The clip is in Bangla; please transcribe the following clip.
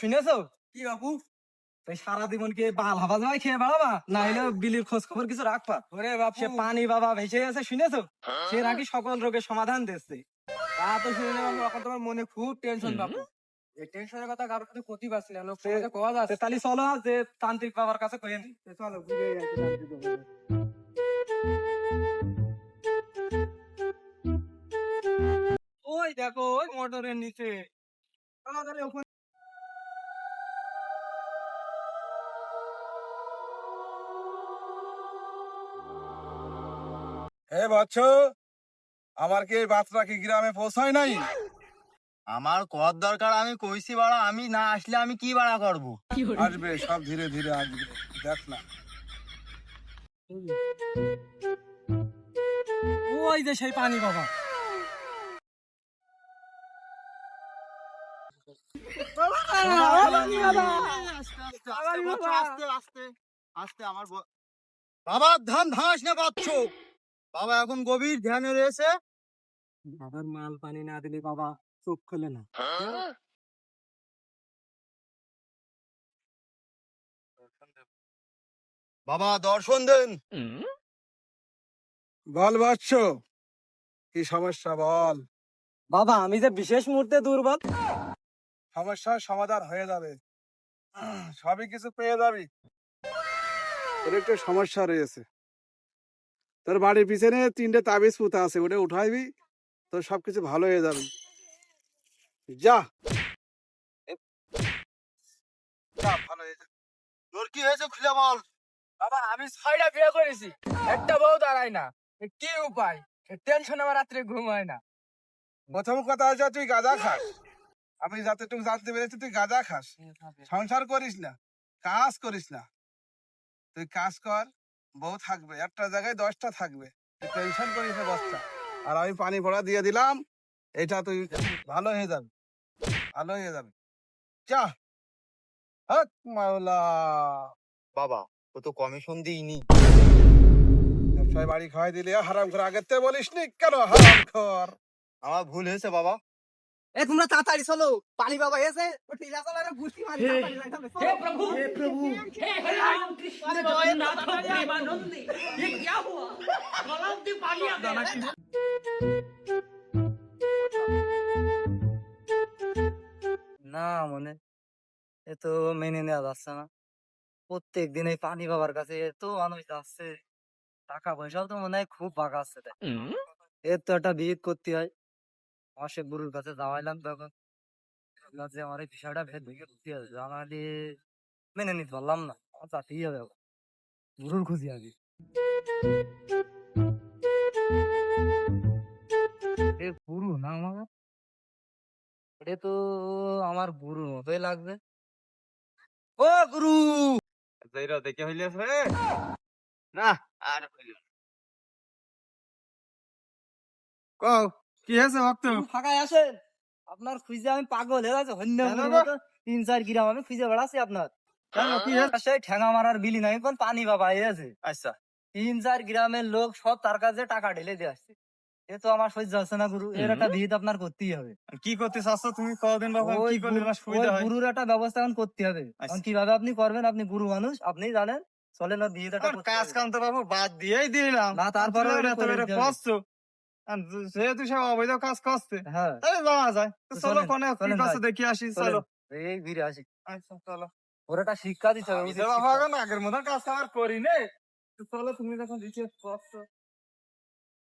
শুনেছো? কি বাপু তাই সারা জীবন কি বাল হাবা যাওয়াই খেয়ে বেড়াবা? না হলে বিলির খোঁজ খবর কিছু রাখবা। ওরে বাপু। সে পানি বাবা ভেসে আছে শুনেছো? সে নাকি সকল রোগের সমাধান দিচ্ছে। তা তো শুনে এখন তোমার মনে খুব টেনশন বাপু। এই টেনশনের কথা কারোর সাথে ক্ষতি পাচ্ছি না লোক কোয়া যাচ্ছে। তাহলে চলো যে তান্ত্রিক বাবার কাছে কয়ে নি। চলো কাছে। ওই দেখো ওই মোটরের নিচে। তাড়াতাড়ি ওখানে হে বচ্চ আমার কি এই বার্তা কি গ্রামে পৌঁছায় নাই আমার কর দরকার আমি কইছি বাড়া আমি না আসলে আমি কি বাড়া করব আসবে সব ধীরে ধীরে আসবে দেখ না ওই যে সেই পানি বাবা আস্তে আস্তে আস্তে আমার বাবা ধান ধাস না পাচ্ছ বাবা এখন গভীর ধ্যানে রয়েছে। বাবার মাল পানি না দিলে বাবা চোখ খোলে না। বাবা দর্শন দেন। বল বচ্চ কি সমস্যা বল? বাবা আমি যে বিশেষ মুহূর্তে দুর্বল। সমস্যার সমাধান হয়ে যাবে। সবই কিছু পেয়ে যাবি। তোর একটু সমস্যা রয়েছে। তোর বাড়ির পিছনে তিনটে তাবিজ পুঁতা আছে ওটা উঠাইবি তোর সবকিছু ভালো হয়ে যাবে। যা। যা ভালো হয়ে যাবে তোর কি হয়েছে খুলে বল। বাবা আমি ছয়টা বিয়ে করেছি একটা বউ দাঁড়ায় না। কি উপায়? টেনশন আমার রাত্রে ঘুম হয় না। প্রথম কথা হচ্ছে তুই গাঁজা খাস। আমি যতটুকু জানতে পেরেছি তুই গাঁজা খাস। সংসার করিস না কাজ করিস না। তুই কাজ কর বউ থাকবে একটা জায়গায় দশটা থাকবে টেনশন করিস না বাচ্চা আর আমি পানি ভরা দিয়ে দিলাম এটা তুই ভালো হয়ে যাবে ভালো হয়ে যাবে যা হক মাওলা বাবা ও তো কমিশন দিইনি ব্যবসায় বাড়ি খাওয়াই দিলে হারাম করে আগের থেকে বলিস নি কেন হারাম কর আমার ভুল হয়েছে বাবা এ তোমরা তাড়াতাড়ি চলো পানি বাবা এসে ও টিলা চলারে বুঝি মারি হে প্রভু হে প্রভু না মনে এ তো মেনে নেওয়া যাচ্ছে না। প্রত্যেক দিন এই পানি বাবার কাছে এত মানুষ যাচ্ছে টাকা পয়সাও তো মনে হয় খুব বাঁকা আছে এর তো একটা বিয়ে করতে হয়। মাসে গুরুর কাছে যাওয়াইলাম তখন। যে আমার এই বিষয়টা ভেদ ভেঙে করতে হবে জানালে মেনে নিতে পারলাম না। আগে এ গুরু না আমার? এটা তো আমার গুরুর মতোই লাগবে ও গুরু! দেখে হইলে না আর হইল। কও কি হয়েছে ভক্ত ফাঁকায় আসেন আপনার খুঁজে আমি পাগল হয়ে গেছে হন্য তিন চার গ্রাম আমি খুঁজে বেড়াচ্ছি আপনার। ঠেঙা মারার বিলি নাই কোন পানি বাবা আছে। আচ্ছা। তিন চার গ্রামের লোক সব তার কাছে টাকা ঢেলে দিয়ে আসছে। এ তো আমার সহ্য হচ্ছে না গুরু। এর একটা বিহিত আপনার করতেই হবে। কি করতে চাচ্ছ তুমি? কদিন বাবা কি করলে সুবিধা হয়? গুরুর একটা ব্যবস্থা এখন করতে হবে। আচ্ছা। কীভাবে আপনি করবেন? আপনি গুরু মানুষ আপনি জানেন। চলেন একটা কাজ। কাম তো বাবু বাদ দিয়েই দিলাম। না তারপরে কষ্ট। যেহেতু সব অবৈধ কাজ করছে হ্যাঁ। তাই যাওয়া যায়। চলো কোনে দেখি আসি চলো। এই ঘিরে আসি। আচ্ছা চলো। ওর একটা শিক্ষা দিতে হবে আগের মতন কাজ আমার করি নে তো চলো তুমি যখন করছ।